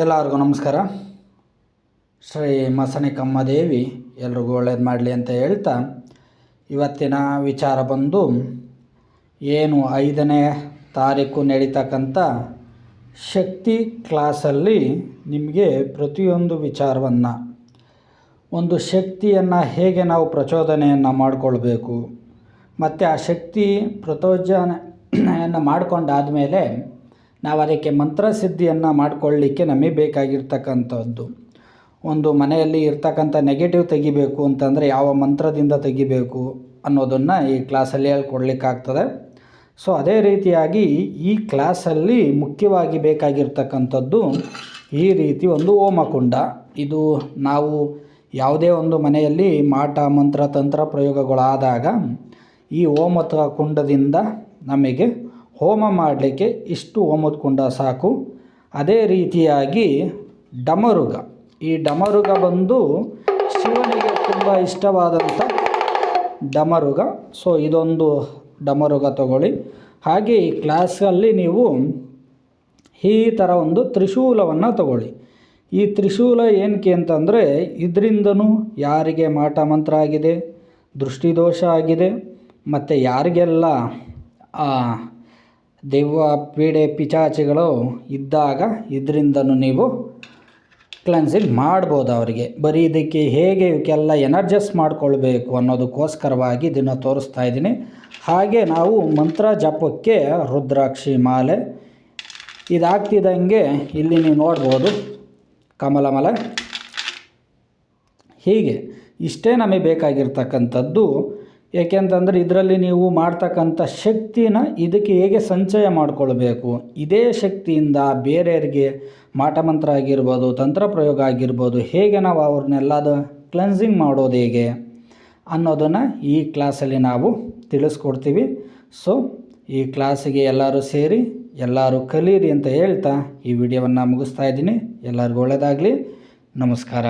ಎಲ್ಲರಿಗೂ ನಮಸ್ಕಾರ. ಶ್ರೀ ಮಸನಿಕಮ್ಮ ದೇವಿ, ಎಲ್ರಿಗೂ ಒಳ್ಳೇದು ಮಾಡಲಿ ಅಂತ ಹೇಳ್ತಾ ಇವತ್ತಿನ ವಿಚಾರ ಬಂದು, ಏನು ಐದನೇ ತಾರೀಕು ನಡೀತಕ್ಕಂಥ ಶಕ್ತಿ ಕ್ಲಾಸಲ್ಲಿ ನಿಮಗೆ ಪ್ರತಿಯೊಂದು ವಿಚಾರವನ್ನು, ಒಂದು ಶಕ್ತಿಯನ್ನು ಹೇಗೆ ನಾವು ಪ್ರಚೋದನೆಯನ್ನು ಮಾಡಿಕೊಳ್ಬೇಕು, ಮತ್ತು ಆ ಶಕ್ತಿ ಪ್ರಚೋದನೆಯನ್ನು ಮಾಡಿಕೊಂಡಾದಮೇಲೆ ನಾವು ಅದಕ್ಕೆ ಮಂತ್ರಸಿದ್ಧಿಯನ್ನು ಮಾಡಿಕೊಳ್ಳಿಕ್ಕೆ ನಮಗೆ ಬೇಕಾಗಿರ್ತಕ್ಕಂಥದ್ದು. ಒಂದು ಮನೆಯಲ್ಲಿ ಇರ್ತಕ್ಕಂಥ ನೆಗೆಟಿವ್ ತೆಗಿಬೇಕು ಅಂತಂದರೆ ಯಾವ ಮಂತ್ರದಿಂದ ತೆಗಿಬೇಕು ಅನ್ನೋದನ್ನು ಈ ಕ್ಲಾಸಲ್ಲಿ ಹೇಳ್ಕೊಡ್ಲಿಕ್ಕಾಗ್ತದೆ. ಸೊ ಅದೇ ರೀತಿಯಾಗಿ ಈ ಕ್ಲಾಸಲ್ಲಿ ಮುಖ್ಯವಾಗಿ ಬೇಕಾಗಿರ್ತಕ್ಕಂಥದ್ದು ಈ ರೀತಿ ಒಂದು ಓಮಕುಂಡ ಇದು ನಾವು ಯಾವುದೇ ಒಂದು ಮನೆಯಲ್ಲಿ ಮಾಟ, ಮಂತ್ರ, ತಂತ್ರ ಪ್ರಯೋಗಗಳಾದಾಗ ಈ ಹೋಮದ ಕುಂಡದಿಂದ ನಮಗೆ ಹೋಮ ಮಾಡಲಿಕ್ಕೆ ಇಷ್ಟು ಹೋಮದ ಕುಂಡ ಸಾಕು. ಅದೇ ರೀತಿಯಾಗಿ ಡಮರುಗ. ಈ ಡಮರುಗ ಬಂದು ಶಿವನಿಗೆ ತುಂಬ ಇಷ್ಟವಾದಂಥ ಡಮರುಗ. ಸೊ ಇದೊಂದು ಡಮರುಗ ತಗೊಳ್ಳಿ. ಹಾಗೆ ಈ ಕ್ಲಾಸಲ್ಲಿ ನೀವು ಈ ಥರ ಒಂದು ತ್ರಿಶೂಲವನ್ನು ತಗೊಳ್ಳಿ. ಈ ತ್ರಿಶೂಲ ಏನಕ್ಕೆ ಅಂತಂದರೆ ಇದರಿಂದನೂ ಯಾರಿಗೆ ಮಾಟ ಮಂತ್ರ ಆಗಿದೆ, ದೃಷ್ಟಿದೋಷ ಆಗಿದೆ, ಮತ್ತು ಯಾರಿಗೆಲ್ಲ ದೆವ್ವ ಪೀಡೆ ಪಿಚಾಚಿಗಳು ಇದ್ದಾಗ ಇದರಿಂದನೂ ನೀವು ಕ್ಲೆನ್ಸಿಂಗ್ ಮಾಡ್ಬೋದು ಅವರಿಗೆ. ಬರೀ ಇದಕ್ಕೆ ಹೇಗೆ ಇವಕ್ಕೆಲ್ಲ ಎನರ್ಜಸ್ ಮಾಡ್ಕೊಳ್ಬೇಕು ಅನ್ನೋದಕ್ಕೋಸ್ಕರವಾಗಿ ಇದನ್ನು ತೋರಿಸ್ತಾ ಇದ್ದೀನಿ. ಹಾಗೆ ನಾವು ಮಂತ್ರ ಜಪಕ್ಕೆ ರುದ್ರಾಕ್ಷಿ ಮಾಲೆ ಇದಾಗ್ತಿದ್ದಂಗೆ ಇಲ್ಲಿ ನೀವು ನೋಡ್ಬೋದು. ಕಮಲಮಲೆ ಹೀಗೆ ಇಷ್ಟೇ ನಮಗೆ ಬೇಕಾಗಿರ್ತಕ್ಕಂಥದ್ದು ಏಕೆಂತಂದರೆ ಇದರಲ್ಲಿ ನೀವು ಮಾಡ್ತಕ್ಕಂಥ ಶಕ್ತಿನ ಇದಕ್ಕೆ ಹೇಗೆ ಸಂಚಯ ಮಾಡಿಕೊಳ್ಬೇಕು? ಇದೇ ಶಕ್ತಿಯಿಂದ ಬೇರೆಯವರಿಗೆ ಮಾಟಮಂತ್ರ ಆಗಿರ್ಬೋದು, ತಂತ್ರ ಪ್ರಯೋಗ ಆಗಿರ್ಬೋದು, ಹೇಗೆ ನಾವು ಅವ್ರನ್ನೆಲ್ಲದು ಕ್ಲೆನ್ಸಿಂಗ್ ಮಾಡೋದು ಹೇಗೆ ಅನ್ನೋದನ್ನು ಈ ಕ್ಲಾಸಲ್ಲಿ ನಾವು ತಿಳಿಸ್ಕೊಡ್ತೀವಿ. ಸೊ ಈ ಕ್ಲಾಸಿಗೆ ಎಲ್ಲರೂ ಸೇರಿ ಎಲ್ಲರೂ ಕಲೀರಿ ಅಂತ ಹೇಳ್ತಾ ಈ ವಿಡಿಯೋವನ್ನು ಮುಗಿಸ್ತಾ ಇದ್ದೀನಿ. ಎಲ್ಲರಿಗೂ ಒಳ್ಳೆಯದಾಗಲಿ ನಮಸ್ಕಾರ.